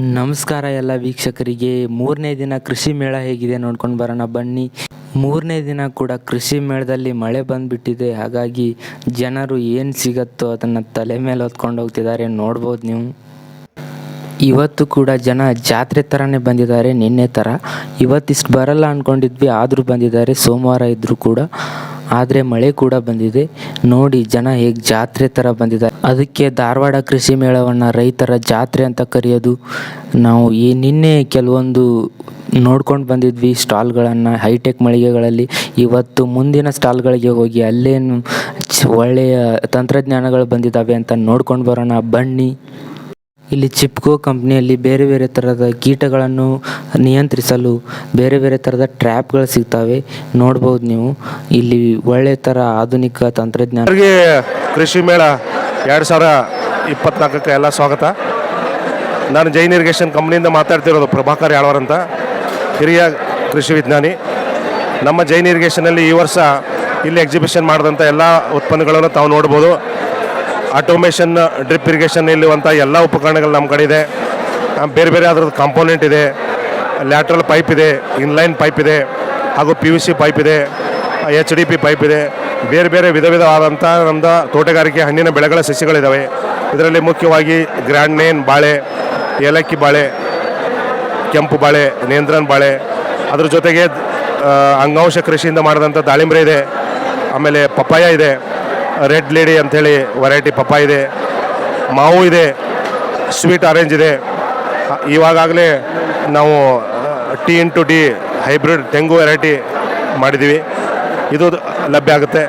ನಮಸ್ಕಾರ ಎಲ್ಲ ವೀಕ್ಷಕರಿಗೆ. ಮೂರನೇ ದಿನ ಕೃಷಿ ಮೇಳ ಹೇಗಿದೆ ನೋಡ್ಕೊಂಡು ಬರೋಣ ಬನ್ನಿ. ಮೂರನೇ ದಿನ ಕೂಡ ಕೃಷಿ ಮೇಳದಲ್ಲಿ ಮಳೆ ಬಂದುಬಿಟ್ಟಿದೆ. ಹಾಗಾಗಿ ಜನರು ಏನು ಸಿಗತ್ತೋ ಅದನ್ನು ತಲೆ ಮೇಲೆ ಹೊತ್ಕೊಂಡು ಹೋಗ್ತಿದ್ದಾರೆ ನೋಡ್ಬೋದು ನೀವು. ಇವತ್ತು ಕೂಡ ಜನ ಜಾತ್ರೆ ಥರನೇ ಬಂದಿದ್ದಾರೆ ನಿನ್ನೆ ಥರ ಇವತ್ತಿಷ್ಟು ಬರಲ್ಲ ಅಂದ್ಕೊಂಡಿದ್ವಿ ಆದರೂ ಬಂದಿದ್ದಾರೆ. ಸೋಮವಾರ ಇದ್ದರೂ ಕೂಡ. ಆದರೆ ಮಳೆ ಕೂಡ ಬಂದಿದೆ. ನೋಡಿ ಜನ ಹೇಗೆ ಜಾತ್ರೆ ಥರ ಬಂದಿದ್ದಾರೆ. ಅದಕ್ಕೆ ಧಾರವಾಡ ಕೃಷಿ ಮೇಳವನ್ನು ರೈತರ ಜಾತ್ರೆ ಅಂತ ಕರೆಯೋದು. ನಾವು ಈ ನಿನ್ನೆ ಕೆಲವೊಂದು ನೋಡ್ಕೊಂಡು ಬಂದಿದ್ವಿ ಸ್ಟಾಲ್ಗಳನ್ನು ಹೈಟೆಕ್ ಮಳಿಗೆಗಳಲ್ಲಿ. ಇವತ್ತು ಮುಂದಿನ ಸ್ಟಾಲ್ಗಳಿಗೆ ಹೋಗಿ ಅಲ್ಲೇನು ಒಳ್ಳೆಯ ತಂತ್ರಜ್ಞಾನಗಳು ಬಂದಿದ್ದಾವೆ ಅಂತ ನೋಡ್ಕೊಂಡು ಬರೋಣ ಬನ್ನಿ. ಇಲ್ಲಿ ಚಿಪ್ಕೋ ಕಂಪ್ನಿಯಲ್ಲಿ ಬೇರೆ ಬೇರೆ ಥರದ ಕೀಟಗಳನ್ನು ನಿಯಂತ್ರಿಸಲು ಬೇರೆ ಬೇರೆ ಥರದ ಟ್ರ್ಯಾಪ್ಗಳು ಸಿಗ್ತವೆ. ನೋಡ್ಬೋದು ನೀವು. ಇಲ್ಲಿ ಒಳ್ಳೆ ಥರ ಆಧುನಿಕ ತಂತ್ರಜ್ಞಾನ ಕೃಷಿ ಮೇಳ ಎರಡು ಸಾವಿರ ಇಪ್ಪತ್ನಾಲ್ಕಕ್ಕೆ ಎಲ್ಲ ಸ್ವಾಗತ. ನಾನು ಜೈನ್ ಇರಿಗೇಷನ್ ಕಂಪ್ನಿಯಿಂದ ಮಾತಾಡ್ತಿರೋದು ಪ್ರಭಾಕರ್ ಯಾಳವರ್ ಅಂತ. ಹಿರಿಯ ಕೃಷಿ ವಿಜ್ಞಾನಿ. ನಮ್ಮ ಜೈನ್ ಇರಿಗೇಷನಲ್ಲಿ ಈ ವರ್ಷ ಇಲ್ಲಿ ಎಕ್ಸಿಬಿಷನ್ ಮಾಡಿದಂಥ ಎಲ್ಲ ಉತ್ಪನ್ನಗಳನ್ನು ತಾವು ನೋಡ್ಬೋದು. ಆಟೋಮೇಷನ್ ಡ್ರಿಪ್ ಇರಿಗೇಷನ್ ಇಲ್ಲಿರುವಂಥ ಎಲ್ಲ ಉಪಕರಣಗಳು ನಮ್ಮ ಕಡೆ ಇದೆ. ಬೇರೆ ಬೇರೆ ಅದರದ್ದು ಕಾಂಪೋನೆಂಟ್ ಇದೆ. ಲ್ಯಾಟ್ರಲ್ ಪೈಪ್ ಇದೆ ಇನ್ಲೈನ್ ಪೈಪ್ ಇದೆ, ಹಾಗೂ ಪಿ ಯು ಸಿ ಪೈಪ್ ಇದೆ ಎಚ್ ಡಿ ಪಿ ಪೈಪ್ ಇದೆ. ಬೇರೆ ಬೇರೆ ವಿಧ ವಿಧವಾದಂಥ ನಮ್ಮದು ತೋಟಗಾರಿಕೆ ಹಣ್ಣಿನ ಬೆಳೆಗಳ ಸಸಿಗಳಿದ್ದಾವೆ ಇದರಲ್ಲಿ ಮುಖ್ಯವಾಗಿ ಗ್ರ್ಯಾಂಡ್ ನೇನ್ ಬಾಳೆ, ಏಲಕ್ಕಿ ಬಾಳೆ, ಕೆಂಪು ಬಾಳೆ, ನೇಂದ್ರನ್ ಬಾಳೆ. ಅದ್ರ ಜೊತೆಗೆ ಅಂಗಾಂಶ ಕೃಷಿಯಿಂದ ಮಾಡಿದಂಥ ದಾಳಿಂಬ್ರೆ ಇದೆ. ಆಮೇಲೆ ಪಪ್ಪಾಯ ಇದೆ. ರೆಡ್ ಲೇಡಿ ಅಂಥೇಳಿ ವೆರೈಟಿ ಪಪ್ಪ ಇದೆ, ಮಾವು ಇದೆ, ಸ್ವೀಟ್ ಆರೆಂಜ್ ಇದೆ. ಇವಾಗಲೇ ನಾವು ಟಿ ಇಂಟು ಡಿ ಹೈಬ್ರಿಡ್ ತೆಂಗು ವೆರೈಟಿ ಮಾಡಿದ್ದೀವಿ. ಇದು ಲಭ್ಯ ಆಗುತ್ತೆ.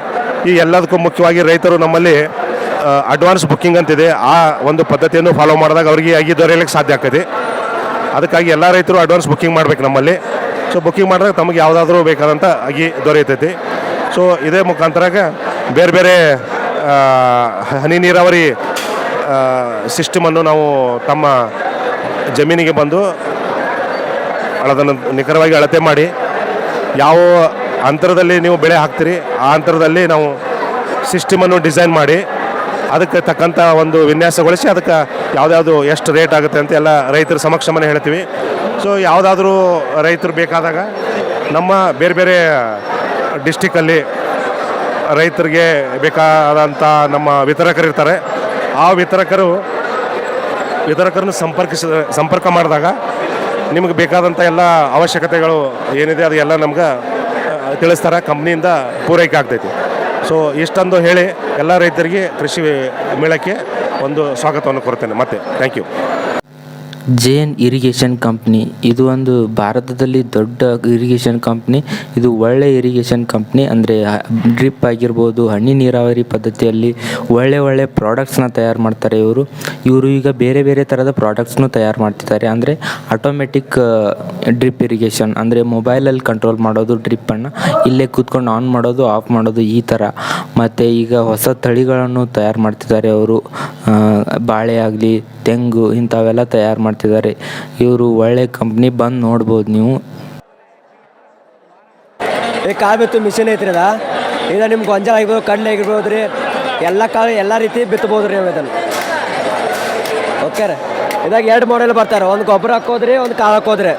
ಈ ಎಲ್ಲದಕ್ಕೂ ಮುಖ್ಯವಾಗಿ ರೈತರು ನಮ್ಮಲ್ಲಿ ಅಡ್ವಾನ್ಸ್ ಬುಕ್ಕಿಂಗ್ ಅಂತಿದೆ. ಆ ಒಂದು ಪದ್ಧತಿಯನ್ನು ಫಾಲೋ ಮಾಡಿದಾಗ ಅವರಿಗೆ ಆಗಿ ದೊರೆಯಲಿಕ್ಕೆ ಸಾಧ್ಯ ಆಗ್ತದೆ. ಅದಕ್ಕಾಗಿ ಎಲ್ಲ ರೈತರು ಅಡ್ವಾನ್ಸ್ ಬುಕ್ಕಿಂಗ್ ಮಾಡಬೇಕು ನಮ್ಮಲ್ಲಿ. ಸೊ ಬುಕ್ಕಿಂಗ್ ಮಾಡಿದಾಗ ತಮಗೆ ಯಾವುದಾದ್ರೂ ಬೇಕಾದಂಥ ಅಗಿ ದೊರೆಯುತ್ತೈತಿ ಸೊ ಇದೇ ಮುಖಾಂತರಾಗ ಬೇರೆ ಬೇರೆ ಹನಿ ನೀರಾವರಿ ಸಿಸ್ಟಮನ್ನು ನಾವು ತಮ್ಮ ಜಮೀನಿಗೆ ಬಂದು ಅದನ್ನು ನಿಖರವಾಗಿ ಅಳತೆ ಮಾಡಿ, ಯಾವ ಅಂತರದಲ್ಲಿ ನೀವು ಬೆಳೆ ಹಾಕ್ತೀರಿ, ಆ ಅಂತರದಲ್ಲಿ ನಾವು ಸಿಸ್ಟಮನ್ನು ಡಿಸೈನ್ ಮಾಡಿ, ಅದಕ್ಕೆ ತಕ್ಕಂಥ ಒಂದು ವಿನ್ಯಾಸಗೊಳಿಸಿ, ಅದಕ್ಕೆ ಯಾವುದ್ಯಾವುದು ಎಷ್ಟು ರೇಟ್ ಆಗುತ್ತೆ ಅಂತ ಎಲ್ಲ ರೈತರ ಸಮಕ್ಷಮನೆ ಹೇಳ್ತೀವಿ. ಸೊ, ಯಾವುದಾದ್ರೂ ರೈತರು ಬೇಕಾದಾಗ ನಮ್ಮ ಬೇರೆ ಬೇರೆ ಡಿಸ್ಟಿಕಲ್ಲಿ ರೈತರಿಗೆ ಬೇಕಾದಂಥ ನಮ್ಮ ವಿತರಕರಿರ್ತಾರೆ ಆ ವಿತರಕರು, ವಿತರಕರನ್ನು ಸಂಪರ್ಕಿಸ, ಸಂಪರ್ಕ ಮಾಡಿದಾಗ ನಿಮಗೆ ಬೇಕಾದಂಥ ಎಲ್ಲ ಅವಶ್ಯಕತೆಗಳು ಏನಿದೆ ಅದು ಎಲ್ಲ ನಮ್ಗೆ ತಿಳಿಸ್ತಾರೆ. ಕಂಪ್ನಿಯಿಂದ ಪೂರೈಕೆ ಆಗ್ತೈತಿ. ಸೊ ಇಷ್ಟೊಂದು ಹೇಳಿ ಎಲ್ಲ ರೈತರಿಗೆ ಕೃಷಿ ಮೇಳಕ್ಕೆ ಒಂದು ಸ್ವಾಗತವನ್ನು ಕೊಡ್ತೇನೆ. ಮತ್ತೆ thank you Jain irrigation company. ಇದು ಒಂದು ಭಾರತದಲ್ಲಿ ದೊಡ್ಡ ಇರಿಗೇಷನ್ ಕಂಪ್ನಿ. ಇದು ಒಳ್ಳೆ ಇರಿಗೇಷನ್ ಕಂಪ್ನಿ. ಅಂದರೆ ಡ್ರಿಪ್ ಆಗಿರ್ಬೋದು, ಹನಿ ನೀರಾವರಿ ಪದ್ಧತಿಯಲ್ಲಿ ಒಳ್ಳೆ ಒಳ್ಳೆ ಪ್ರಾಡಕ್ಟ್ಸ್ನ ತಯಾರು ಮಾಡ್ತಾರೆ ಇವರು. ಇವರು ಈಗ ಬೇರೆ ಬೇರೆ ಥರದ ಪ್ರಾಡಕ್ಟ್ಸ್ನು ತಯಾರು ಮಾಡ್ತಿದ್ದಾರೆ. ಅಂದರೆ ಆಟೋಮೆಟಿಕ್ ಡ್ರಿಪ್ ಇರಿಗೇಷನ್ ಅಂದರೆ ಮೊಬೈಲಲ್ಲಿ ಕಂಟ್ರೋಲ್ ಮಾಡೋದು ಡ್ರಿಪ್ಪನ್ನು ಇಲ್ಲೇ ಕೂತ್ಕೊಂಡು ಆನ್ ಮಾಡೋದು ಆಫ್ ಮಾಡೋದು ಈ ಥರ ಮತ್ತು ಈಗ ಹೊಸ ತಳಿಗಳನ್ನು ತಯಾರು ಮಾಡ್ತಿದ್ದಾರೆ ಅವರು. ಬಾಳೆ ಆಗಲಿ, ತೆಂಗು ಇಂಥವೆಲ್ಲ ತಯಾರು ಮಾಡ್ತಿದ್ದಾರೆ. ಇವರು ಒಳ್ಳೆ ಕಂಪ್ನಿ ಬಂದು ನೋಡ್ಬೋದು ನೀವು. ಈ ಕಾಳು ಬಿತ್ತು ಮಿಷಿನ್ ಐತ್ರಿ ಅದ ಇದು ನಿಮ್ಗೆ ಗೊಂಜಾಳ ಆಗಿರ್ಬೋದು, ಕಣ್ಣು ಆಗಿರ್ಬೋದು ರೀ. ಎಲ್ಲ ಕಾಳು, ಎಲ್ಲ ರೀತಿ ಬಿತ್ತಬೋದು ರೀ ಇದನ್ನು. ಓಕೆ ರೀ. ಇದಾಗ ಎರಡು ಮಾಡೆಲ್ ಬರ್ತಾರೆ. ಒಂದು ಗೊಬ್ಬರ ಹಾಕೋದ್ರಿ, ಒಂದು ಕಾಳು ಹಾಕೋದ್ರಿ.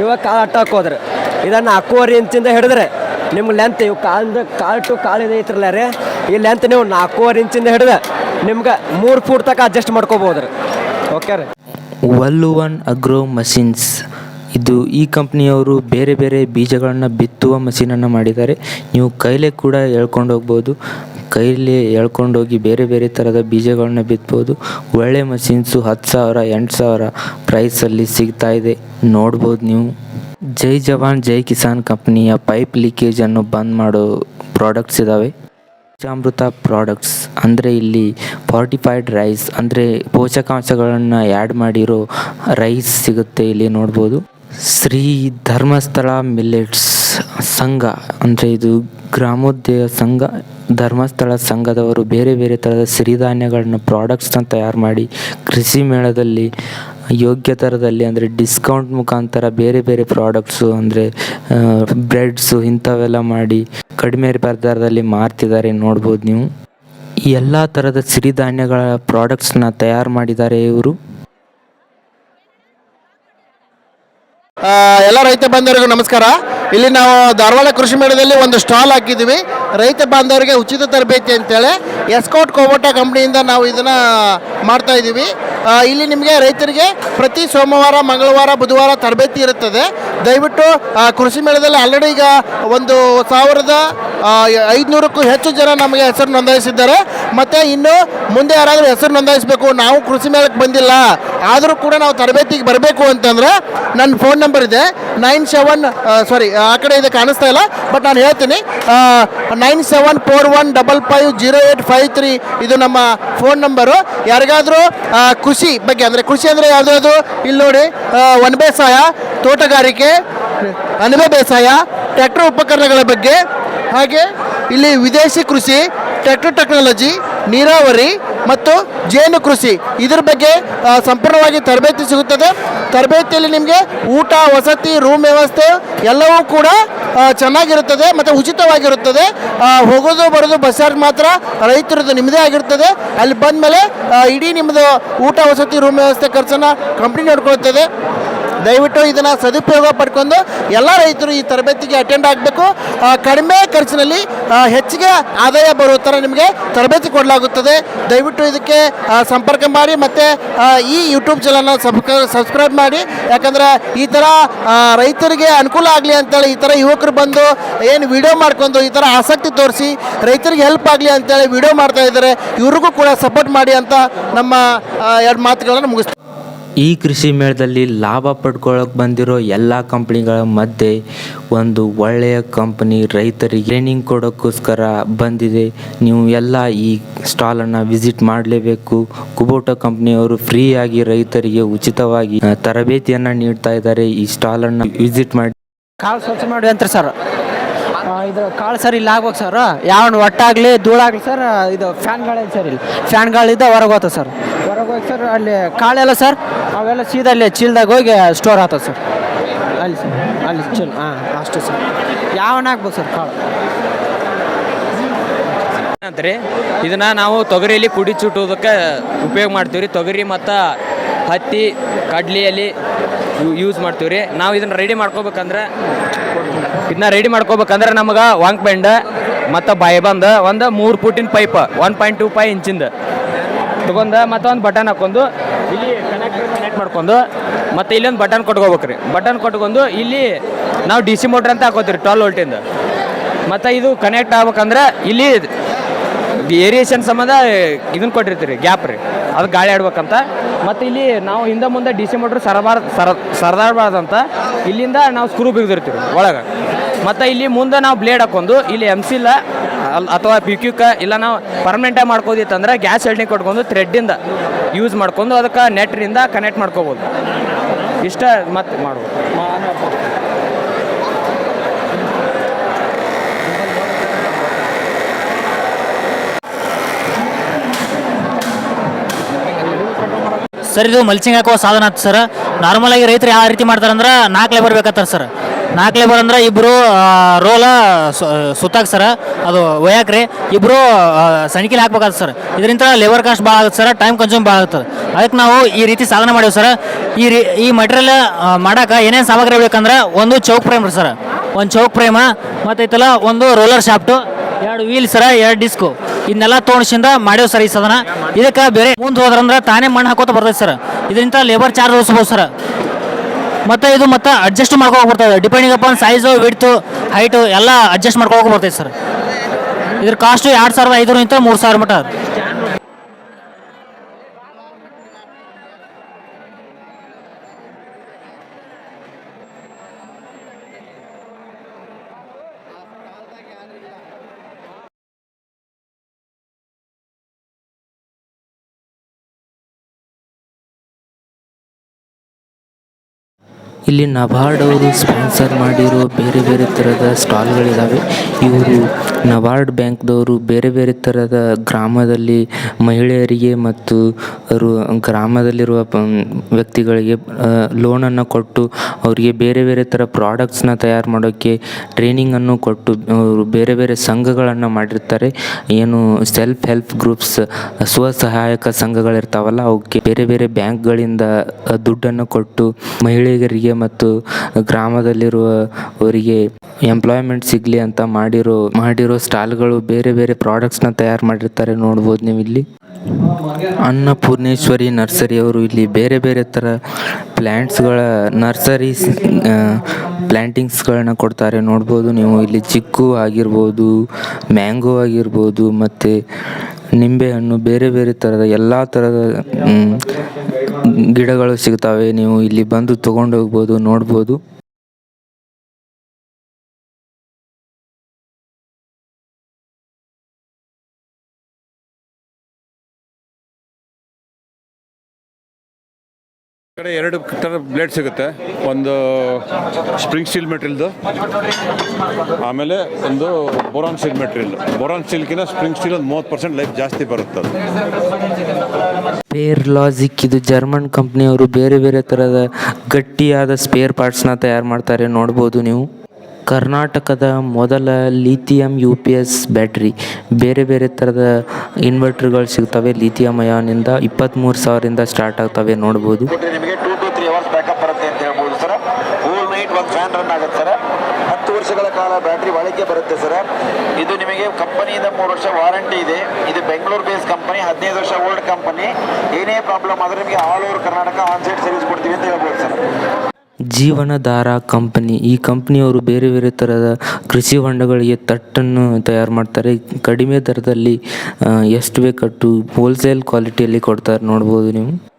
ಇವಾಗ ಕಾಳು ಅಟ್ಟ ಹಾಕೋದ್ರಿ. ಇದನ್ನು ರೀ ಇಂಚಿಂದ ಹಿಡಿದ್ರೆ ನಿಮ್ಗೆ ಲೆಂತ್ ಇವು ಕಾಲಿಂದ ಕಾಲು ಟು ಕಾಲು ಐತ್ರಲ್ಲ ರೀ? ಈ ಲೆಂತ್ ನೀವು ನಾಲ್ಕೂವರೆ ಇಂಚಿಂದ ಹಿಡಿದು ನಿಮ್ಗೆ ಮೂರು ಫೂಟ್ ತನಕ ಅಡ್ಜಸ್ಟ್ ಮಾಡ್ಕೋಬೋದು ರೀ. ಓಕೆ ರೀ? Valluvan agro machines. ಇದು ಈ ಕಂಪ್ನಿಯವರು ಬೇರೆ ಬೇರೆ ಬೀಜಗಳನ್ನು ಬಿತ್ತುವ ಮಷೀನನ್ನು ಮಾಡಿದ್ದಾರೆ. ನೀವು ಕೈಲೇ ಕೂಡ ಹೇಳ್ಕೊಂಡು ಹೋಗ್ಬೋದು. ಕೈಲಿ ಎಳ್ಕೊಂಡೋಗಿ ಬೇರೆ ಬೇರೆ ಥರದ ಬೀಜಗಳನ್ನ ಬಿತ್ಬೋದು. ಒಳ್ಳೆ ಮಷಿನ್ಸು ಹತ್ತು ಸಾವಿರ, ಎಂಟು ಸಾವಿರ ಪ್ರೈಸಲ್ಲಿ ಸಿಗ್ತಾ ಇದೆ. ನೋಡ್ಬೋದು ನೀವು. ಜೈ ಜವಾನ್, ಜೈ ಕಿಸಾನ್ ಕಂಪ್ನಿಯ ಪೈಪ್ ಲೀಕೇಜನ್ನು ಬಂದ್ ಮಾಡೋ ಪ್ರಾಡಕ್ಟ್ಸ್ ಇದ್ದಾವೆ ಪಂಚಾಮೃತ ಪ್ರಾಡಕ್ಟ್ಸ್ ಅಂದರೆ ಇಲ್ಲಿ ಫಾರ್ಟಿಫೈಡ್ ರೈಸ್ ಅಂದರೆ ಪೋಷಕಾಂಶಗಳನ್ನು ಆ್ಯಡ್ ಮಾಡಿರೋ ರೈಸ್ ಸಿಗುತ್ತೆ ಇಲ್ಲಿ ನೋಡ್ಬೋದು. ಶ್ರೀ ಧರ್ಮಸ್ಥಳ ಮಿಲ್ಲೆಟ್ಸ್ ಸಂಘ, ಅಂದರೆ ಇದು ಗ್ರಾಮೋದ್ಯಯ ಸಂಘ, ಧರ್ಮಸ್ಥಳ ಸಂಘದವರು ಬೇರೆ ಬೇರೆ ಥರದ ಸಿರಿಧಾನ್ಯಗಳನ್ನ ಪ್ರಾಡಕ್ಟ್ಸ್ನ ತಯಾರು ಮಾಡಿ ಕೃಷಿ ಮೇಳದಲ್ಲಿ ಯೋಗ್ಯ ಥರದಲ್ಲಿ ಅಂದರೆ ಡಿಸ್ಕೌಂಟ್ ಮುಖಾಂತರ ಬೇರೆ ಬೇರೆ ಪ್ರಾಡಕ್ಟ್ಸು ಅಂದರೆ ಬ್ರೆಡ್ಸು ಇಂಥವೆಲ್ಲ ಮಾಡಿ ಕಡಿಮೆ ದರದಲ್ಲಿ ಮಾರ್ತಿದ್ದಾರೆ ನೋಡ್ಬೋದು ನೀವು. ಎಲ್ಲ ಥರದ ಸಿರಿಧಾನ್ಯಗಳ ಪ್ರಾಡಕ್ಟ್ಸ್ನ ತಯಾರು ಮಾಡಿದ್ದಾರೆ ಇವರು. ಎಲ್ಲ ರೈತ ಬಾಂಧವರಿಗೂ ನಮಸ್ಕಾರ. ಇಲ್ಲಿ ನಾವು ಧಾರವಾಡ ಕೃಷಿ ಮೇಳದಲ್ಲಿ ಒಂದು ಸ್ಟಾಲ್ ಹಾಕಿದ್ದೀವಿ. ರೈತ ಬಾಂಧವರಿಗೆ ಉಚಿತ ತರಬೇತಿ ಅಂತೇಳಿ. ಎಸ್ಕೋಟ್ ಕೋಬೋಟಾ ಕಂಪ್ನಿಯಿಂದ ನಾವು ಇದನ್ನು ಮಾಡ್ತಾ ಇದ್ದೀವಿ ಇಲ್ಲಿ ನಿಮಗೆ ರೈತರಿಗೆ ಪ್ರತಿ ಸೋಮವಾರ, ಮಂಗಳವಾರ, ಬುಧವಾರ ತರಬೇತಿ ಇರುತ್ತದೆ. ದಯವಿಟ್ಟು ಕೃಷಿ ಮೇಳದಲ್ಲಿ ಆಲ್ರೆಡಿ ಈಗ ಒಂದು ಸಾವಿರದ ಐದುನೂರಕ್ಕೂ ಹೆಚ್ಚು ಜನ ನಮಗೆ ಹೆಸರು ನೋಂದಾಯಿಸಿದ್ದಾರೆ. ಮತ್ತು ಇನ್ನು ಮುಂದೆ ಯಾರಾದರೂ ಹೆಸರು ನೋಂದಾಯಿಸಬೇಕು, ನಾವು ಕೃಷಿ ಮೇಳಕ್ಕೆ ಬಂದಿಲ್ಲ, ಆದರೂ ಕೂಡ ನಾವು ತರಬೇತಿಗೆ ಬರಬೇಕು ಅಂತಂದರೆ ನನ್ನ ಫೋನ್ ನಂಬರ್ ಇದೆ. ನೈನ್ ಸೆವೆನ್ ಸಾರಿ ಆ ಕಡೆ ಇದೆ ಕಾಣಿಸ್ತಾ ಇಲ್ಲ ಬಟ್ ನಾನು ಹೇಳ್ತೀನಿ. Nine seven four one double five zero eight five three ಇದು ನಮ್ಮ ಫೋನ್ ನಂಬರು ಯಾರಿಗಾದರೂ ಕೃಷಿ ಬಗ್ಗೆ ಅಂದರೆ ಕೃಷಿ ಅಂದರೆ ಯಾವುದಾದ್ರು ಇಲ್ಲಿ ನೋಡಿ ಒಣ ಬೇಸಾಯ ತೋಟಗಾರಿಕೆ ಅಣಬೆ ಬೇಸಾಯ, ಟ್ರ್ಯಾಕ್ಟರ್ ಉಪಕರಣಗಳ ಬಗ್ಗೆ ಹಾಗೆ ಇಲ್ಲಿ ವಿದೇಶಿ ಕೃಷಿ ಟ್ರ್ಯಾಕ್ಟರ್ ಟೆಕ್ನಾಲಜಿ, ನೀರಾವರಿ ಮತ್ತು ಜೇನು ಕೃಷಿ. ಇದರ ಬಗ್ಗೆ ಸಂಪೂರ್ಣವಾಗಿ ತರಬೇತಿ ಸಿಗುತ್ತದೆ. ತರಬೇತಿಯಲ್ಲಿ ನಿಮಗೆ ಊಟ, ವಸತಿ ರೂಮ್ ವ್ಯವಸ್ಥೆ ಎಲ್ಲವೂ ಕೂಡ ಚೆನ್ನಾಗಿರುತ್ತದೆ ಮತ್ತು ಉಚಿತವಾಗಿರುತ್ತದೆ. ಹೋಗೋದು, ಬರೋದು ಬಸ್ ಚಾರ್ಜ್ ಮಾತ್ರ ರೈತರದ್ದು ನಿಮ್ಮದೇ ಆಗಿರ್ತದೆ. ಅಲ್ಲಿ ಬಂದಮೇಲೆ ಇಡೀ ನಿಮ್ಮದು ಊಟ, ವಸತಿ ರೂಮ್ ವ್ಯವಸ್ಥೆ ಖರ್ಚನ್ನು ಕಂಪ್ನಿ ನೋಡ್ಕೊಳ್ತದೆ ದಯವಿಟ್ಟು ಇದನ್ನು ಸದುಪಯೋಗ ಪಡ್ಕೊಂಡು ಎಲ್ಲ ರೈತರು ಈ ತರಬೇತಿಗೆ ಅಟೆಂಡ್ ಆಗಬೇಕು. ಕಡಿಮೆ ಖರ್ಚಿನಲ್ಲಿ ಹೆಚ್ಚಿಗೆ ಆದಾಯ ಬರುವ ಥರ ನಿಮಗೆ ತರಬೇತಿ ಕೊಡಲಾಗುತ್ತದೆ. ದಯವಿಟ್ಟು ಇದಕ್ಕೆ ಸಂಪರ್ಕ ಮಾಡಿ ಮತ್ತು ಈ ಯೂಟ್ಯೂಬ್ ಚಾನಲ್ನ ಸಬ್ಸ್ಕ್ರೈಬ್ ಮಾಡಿ. ಯಾಕಂದರೆ ಈ ಥರ ರೈತರಿಗೆ ಅನುಕೂಲ ಆಗಲಿ ಅಂತೇಳಿ ಈ ಥರ ಯುವಕರು ಬಂದು ಏನು ವಿಡಿಯೋ ಮಾಡ್ಕೊಂಡು ಈ ಥರ ಆಸಕ್ತಿ ತೋರಿಸಿ, ರೈತರಿಗೆ ಹೆಲ್ಪ್ ಆಗಲಿ ಅಂತೇಳಿ ವಿಡಿಯೋ ಮಾಡ್ತಾ ಇದ್ದಾರೆ. ಇವ್ರಿಗೂ ಕೂಡ ಸಪೋರ್ಟ್ ಮಾಡಿ ಅಂತ ನಮ್ಮ ಎರಡು ಮಾತುಗಳನ್ನು ಮುಗಿಸ್ತೀವಿ ಈ ಕೃಷಿ ಮೇಳದಲ್ಲಿ ಲಾಭ ಪಡ್ಕೊಳ್ಳೋಕೆ ಬಂದಿರೋ ಎಲ್ಲ ಕಂಪ್ನಿಗಳ ಮಧ್ಯೆ ಒಂದು ಒಳ್ಳೆಯ ಕಂಪ್ನಿ ರೈತರಿಗೆ ಟ್ರೈನಿಂಗ್ ಕೊಡೋಕ್ಕೋಸ್ಕರ ಬಂದಿದೆ. ನೀವು ಎಲ್ಲ ಈ ಸ್ಟಾಲನ್ನು ವಿಸಿಟ್ ಮಾಡಲೇಬೇಕು. ಕುಬೋಟ ಕಂಪ್ನಿಯವರು ಫ್ರೀಯಾಗಿ ರೈತರಿಗೆ ಉಚಿತವಾಗಿ ತರಬೇತಿಯನ್ನು ನೀಡ್ತಾ ಇದ್ದಾರೆ. ಈ ಸ್ಟಾಲನ್ನು ವಿಸಿಟ್ ಮಾಡಿ. ಕಾಲು ಸ್ವಚ್ಛ ಮಾಡಿ ಅಂತ ಸರ್? ಇದು ಕಾಳು ಸರ್ ಇಲ್ಲಿ ಆಗ್ಬೇಕು ಸರ್. ಯಾವ ಒಟ್ಟಾಗಲಿ ಧೂಳಾಗಲಿ ಸರ್ ಇದು ಫ್ಯಾನ್ಗಳಿದೆ ಸರ್ ಇಲ್ಲಿ? ಫ್ಯಾನ್ಗಳಿದ್ದ ಹೊರಗೆ ಹೋಗ್ತದೆ ಸರ್. ಹೊರಗೆ ಹೋಗಿ ಸರ್ ಅಲ್ಲಿ ಕಾಳೆಲ್ಲ ಸರ್ ಅವೆಲ್ಲ ಸೀದಾ ಅಲ್ಲಿ ಚೀಲ್ದಾಗ ಹೋಗಿ ಸ್ಟೋರ್ ಆಗ್ತದೆ ಸರ್. ಅಲ್ಲಿ ಸರ್ ಅಲ್ಲಿ ಚೀಲ್ ಹಾಂ ಅಷ್ಟು ಸರ್. ಯಾವನ್ನ ಹಾಕ್ಬೇಕು ಸರ್ ಕಾಳು ಏನಂತ ರೀ ಇದನ್ನ ನಾವು ತೊಗರಿಯಲ್ಲಿ ಕುಡಿ ಚುಟ್ಟೋದಕ್ಕೆ ಉಪಯೋಗ ಮಾಡ್ತೀವಿ ರೀ ತೊಗರಿ ಮತ್ತು ಹತ್ತಿ, ಕಡ್ಲಿಯಲ್ಲಿ ಯೂಸ್ ಮಾಡ್ತೀವಿ ರೀ ನಾವು ಇದನ್ನ ರೆಡಿ ಮಾಡ್ಕೋಬೇಕಂದ್ರೆ, ಇದನ್ನ ರೆಡಿ ಮಾಡ್ಕೋಬೇಕಂದ್ರೆ ನಮಗೆ ವಾಂಕ್ ಬೆಂಡ ಮತ್ತು ಬಾಯಿ ಬಂದ, ಒಂದು ಮೂರು ಫುಟಿನ pipe one point two five ಇಂಚಿಂದ. ತಗೊಂಡು ಮತ್ತು ಒಂದು ಬಟನ್ ಹಾಕೊಂಡು, ಇಲ್ಲಿ ಕನೆಕ್ಟ್ ಕನೆಕ್ಟ್ ಮಾಡ್ಕೊಂಡು, ಮತ್ತು ಇಲ್ಲೊಂದು ಬಟನ್ ಕೊಟ್ಕೋಬೇಕು ರೀ ಬಟನ್ ಕೊಟ್ಕೊಂಡು ಇಲ್ಲಿ ನಾವು ಡಿ ಸಿ ಮೋಟ್ರ್ ಅಂತ ಹಾಕೋತೀವಿ ಟ್ವೆಲ್ ವೋಲ್ಟಿಂದ ಮತ್ತು ಇದು ಕನೆಕ್ಟ್ ಆಗ್ಬೇಕಂದ್ರೆ ಇಲ್ಲಿ ಏರಿಯೇಷನ್ ಸಂಬಂಧ ಇದನ್ನು ಕೊಟ್ಟಿರ್ತೀರಿ ಗ್ಯಾಪ್ ರೀ. ಅದು ಗಾಳಿ ಆಡ್ಬೇಕಂತ. ಮತ್ತು ಇಲ್ಲಿ ನಾವು ಹಿಂದೆ ಮುಂದೆ ಡಿ ಸಿ ಮೋಟ್ರ್ ಸರಬಾರ್ ಸರ ಸರದಾರ್ಬಾರ್ದಂತ ಇಲ್ಲಿಂದ ನಾವು ಸ್ಕ್ರೂ ಬಿಗ್ದಿರ್ತೀವಿ ಒಳಗೆ. ಮತ್ತು ಇಲ್ಲಿ ಮುಂದೆ ನಾವು ಬ್ಲೇಡ್ ಹಾಕೊಂಡು, ಇಲ್ಲಿ ಎಂ ಸಿಲ್ಲ ಅಥವಾ ಪಿ ಕ್ಯೂಕ ಇಲ್ಲ ನಾವು ಪರ್ಮನೆಂಟಾಗಿ ಮಾಡ್ಕೋದಿತ್ತಂದ್ರೆ ಗ್ಯಾಸ್ ಎಲ್ಡಿಂಗ್ ಕೊಟ್ಕೊಂಡು ಥ್ರೆಡ್ಡಿಂದ ಯೂಸ್ ಮಾಡ್ಕೊಂಡು ಅದಕ್ಕೆ ನೆಟ್ರಿಂದ ಕನೆಕ್ಟ್ ಮಾಡ್ಕೋಬೋದು. ಇಷ್ಟ ಮತ್ತೆ ಮಾಡ್ಬೋದು. ಸರ್, ಇದು ಮಲ್ಚಿಂಗ್ ಹಾಕುವ ಸಾಧನ ಆಯ್ತು ಸರ್. ನಾರ್ಮಲ್ ಆಗಿ ರೈತರು ಯಾವ ರೀತಿ ಮಾಡ್ತಾರೆ ಅಂದ್ರೆ ನಾಲ್ಕು ಲೇಬರ್ ಬೇಕಾಗ್ತಾರೆ ಸರ್. ನಾಲ್ಕು ಲೇಬರ್ ಅಂದ್ರೆ ಇಬ್ಬರು ರೋಲ ಸುತ್ತಾಕ ಸರ್. ಅದು ಒಯ್ಯಾಕ್ರಿ ಇಬ್ಬರು ಸಣಿಕೆಲಿ ಹಾಕ್ಬೇಕಾಗ್ತದೆ ಸರ್. ಇದರಿಂದ ಲೇಬರ್ ಕಾಸ್ಟ್ ಭಾಳ ಆಗುತ್ತೆ ಸರ್ ಟೈಮ್ ಕನ್ಸ್ಯೂಮ್ ಭಾಳ ಆಗುತ್ತೆ. ಅದಕ್ಕೆ ನಾವು ಈ ರೀತಿ ಸಾಧನ ಮಾಡೀವಿ ಸರ್. ಈ ರೀ, ಈ ಮಟೀರಿಯಲ್ ಮಾಡೋಕೆ ಏನೇನು ಸಾಮಗ್ರಿ ಬೇಕಂದ್ರೆ ಒಂದು ಚೌಕ್ ಫ್ರೇಮ್ ರೀ ಸರ್. ಒಂದು ಚೌಕ್ ಫ್ರೇಮ ಮತ್ತೈತಲ್ಲ ಒಂದು ರೋಲರ್ ಶಾಫ್ಟು ಎರಡು ವೀಲ್ ಸರ, ಎರಡು ಡಿಸ್ಕು ಇದನ್ನೆಲ್ಲ ತೋಣಿಸಿಂದ ಮಾಡ್ಯವ್ ಸರ್ ಈ ಸದನ. ಇದಕ್ಕೆ ಬೇರೆ ಮುಂದೆ ಹೋದ್ರಂದ್ರೆ ತಾನೇ ಮಣ್ಣು ಹಾಕೋತ ಬರ್ತೈತೆ ಸರ್. ಇದರಿಂದ ಲೇಬರ್ ಚಾರ್ಜ್ ಉಳಿಸ್ಬೋದು ಸರ್. ಮತ್ತು ಇದು ಮತ್ತೆ ಅಡ್ಜಸ್ಟ್ ಮಾಡ್ಕೋಕೆ ಬರ್ತದೆ. Depending upon size width height ಎಲ್ಲ ಅಡ್ಜಸ್ಟ್ ಮಾಡ್ಕೋಕೆ ಬರ್ತೈತೆ ಸರ್. ಇದ್ರ ಕಾಸ್ಟು ಎರಡು ಸಾವಿರದ ಐದರಿಂದ ಮೂರು ಸಾವಿರ ಮಟ್ಟ. ಇಲ್ಲಿ ನಬಾರ್ಡ್ ಅವರು ಸ್ಪಾನ್ಸರ್ ಮಾಡಿರೋ ಬೇರೆ ಬೇರೆ ತರಹದ ಸ್ಟಾಲ್ ಗಳಿದಾವೆ ಇವರು ನಬಾರ್ಡ್ ಬ್ಯಾಂಕ್ದವರು ಬೇರೆ ಬೇರೆ ಥರದ ಗ್ರಾಮದಲ್ಲಿ ಮಹಿಳೆಯರಿಗೆ ಮತ್ತು ರು- ಗ್ರಾಮದಲ್ಲಿರುವ ಪ- ವ್ಯಕ್ತಿಗಳಿಗೆ ಲೋನನ್ನು ಕೊಟ್ಟು ಅವರಿಗೆ ಬೇರೆ ಬೇರೆ ಥರ ಪ್ರಾಡಕ್ಟ್ಸ್ನ ತಯಾರು ಮಾಡೋಕ್ಕೆ ಟ್ರೈನಿಂಗನ್ನು ಕೊಟ್ಟು ಅವರು ಬೇರೆ ಬೇರೆ ಸಂಘಗಳನ್ನು ಮಾಡಿರ್ತಾರೆ. ಏನು ಸೆಲ್ಫ್ ಹೆಲ್ಪ್ ಗ್ರೂಪ್ಸ್, ಸ್ವಸಹಾಯಕ ಸಂಘಗಳಿರ್ತಾವಲ್ಲ, ಅವಕ್ಕೆ ಬೇರೆ ಬೇರೆ ಬ್ಯಾಂಕ್ಗಳಿಂದ ದುಡ್ಡನ್ನು ಕೊಟ್ಟು ಮಹಿಳೆಯರಿಗೆ ಮತ್ತು ಮತ್ತು ಗ್ರಾಮದಲ್ಲಿರುವವರಿಗೆ ಎಂಪ್ಲಾಯ್ಮೆಂಟ್ ಸಿಗಲಿ ಅಂತ ಮಾಡಿರೋ ಮಾಡಿರೋ ಸ್ಟಾಲ್ಗಳು ಬೇರೆ ಬೇರೆ ಪ್ರಾಡಕ್ಟ್ಸ್ನ ತಯಾರು ಮಾಡಿರ್ತಾರೆ ನೋಡ್ಬೋದು ನೀವು ಇಲ್ಲಿ. ಅನ್ನಪೂರ್ಣೇಶ್ವರಿ ನರ್ಸರಿಯವರು ಇಲ್ಲಿ ಬೇರೆ ಬೇರೆ ಥರ ಪ್ಲ್ಯಾಂಟ್ಸ್ಗಳ ನರ್ಸರೀಸ್ ಪ್ಲ್ಯಾಂಟಿಂಗ್ಸ್ಗಳನ್ನ ಕೊಡ್ತಾರೆ ನೋಡ್ಬೋದು ನೀವು ಇಲ್ಲಿ ಚಿಕ್ಕು ಆಗಿರ್ಬೋದು, ಮ್ಯಾಂಗೋ ಆಗಿರ್ಬೋದು ಮತ್ತು ನಿಂಬೆಹಣ್ಣು ಬೇರೆ ಬೇರೆ ಥರದ ಎಲ್ಲ ಥರದ ಗಿಡಗಳು ಸಿಗ್ತವೆ ನೀವು ಇಲ್ಲಿ ಬಂದು ತೊಗೊಂಡು ಹೋಗ್ಬೋದು ನೋಡ್ಬೋದು. ಕಡೆ ಎರಡು ಥರ ಬ್ಲೇಡ್ ಸಿಗುತ್ತೆ. ಒಂದು ಸ್ಪ್ರಿಂಗ್ ಸ್ಟೀಲ್ ಮೆಟೀರಿಯಲ್ದು, ಆಮೇಲೆ ಒಂದು ಬೋರಾನ್ ಸ್ಟೀಲ್ ಮೆಟೀರಿಯಲ್. ಬೋರಾನ್ ಸ್ಟೀಲ್ಕಿನ ಸ್ಪ್ರಿಂಗ್ ಸ್ಟೀಲ್ ಒಂದು ಮೂವತ್ತು ಪರ್ಸೆಂಟ್ ಲೈಫ್ ಜಾಸ್ತಿ ಬರುತ್ತೆ ಸ್ಪೇರ್ ಪೇರ್ ಲಾಜಿಕ್, ಇದು ಜರ್ಮನ್ ಕಂಪ್ನಿಯವರು ಬೇರೆ ಬೇರೆ ಥರದ ಗಟ್ಟಿಯಾದ ಸ್ಪೇರ್ ಪಾರ್ಟ್ಸ್ನ ತಯಾರು ಮಾಡ್ತಾರೆ ನೋಡ್ಬೋದು ನೀವು. ಕರ್ನಾಟಕದ ಮೊದಲ lithium U P S battery, ಬೇರೆ ಬೇರೆ ಥರದ ಇನ್ವರ್ಟರ್ಗಳು ಸಿಗ್ತವೆ, ಲಿಥಿಯಂ ಅಯಾನಿಂದ ಇಪ್ಪತ್ತ್ಮೂರು ಸಾವಿರದಿಂದ ಸ್ಟಾರ್ಟ್ ಆಗ್ತವೆ ನೋಡ್ಬೋದು. ನಿಮಗೆ two to three hours backup ಬರುತ್ತೆ ಅಂತ ಹೇಳ್ಬೋದು ಸರ್ ಹೋಲ್ ನೈಟ್ ಒಂದು ಫ್ಯಾನ್ ರನ್ ಆಗುತ್ತೆ ಸರ್ ಹತ್ತು ವರ್ಷಗಳ ಕಾಲ ಬ್ಯಾಟ್ರಿ ಬಾಳಿಕೆ ಬರುತ್ತೆ ಸರ್ ಇದು ನಿಮಗೆ ಕಂಪನಿಯಿಂದ ಮೂರು ವರ್ಷ ವಾರಂಟಿ ಇದೆ. ಇದು ಬೆಂಗಳೂರು ಬೇಸ್ ಕಂಪನಿ ಹದಿನೈದು ವರ್ಷ ಓಲ್ಡ್ ಕಂಪನಿ ಏನೇ ಪ್ರಾಬ್ಲಮ್ ಆದರೆ ನಿಮಗೆ all over Karnataka on site service ಕೊಡ್ತೀವಿ ಅಂತ ಹೇಳ್ಬೋದು ಸರ್ ಜೀವನಧಾರ ಕಂಪನಿ. ಈ ಕಂಪ್ನಿಯವರು ಬೇರೆ ಬೇರೆ ಥರದ ಕೃಷಿ ಹೊಂಡಗಳಿಗೆ ತಟ್ಟನ್ನು ತಯಾರು ಮಾಡ್ತಾರೆ. ಕಡಿಮೆ ದರದಲ್ಲಿ ಎಷ್ಟು ಬೇಕಟ್ಟು ಹೋಲ್ಸೇಲ್ ಕ್ವಾಲಿಟಿಯಲ್ಲಿ ಕೊಡ್ತಾರೆ ನೋಡ್ಬೋದು ನೀವು.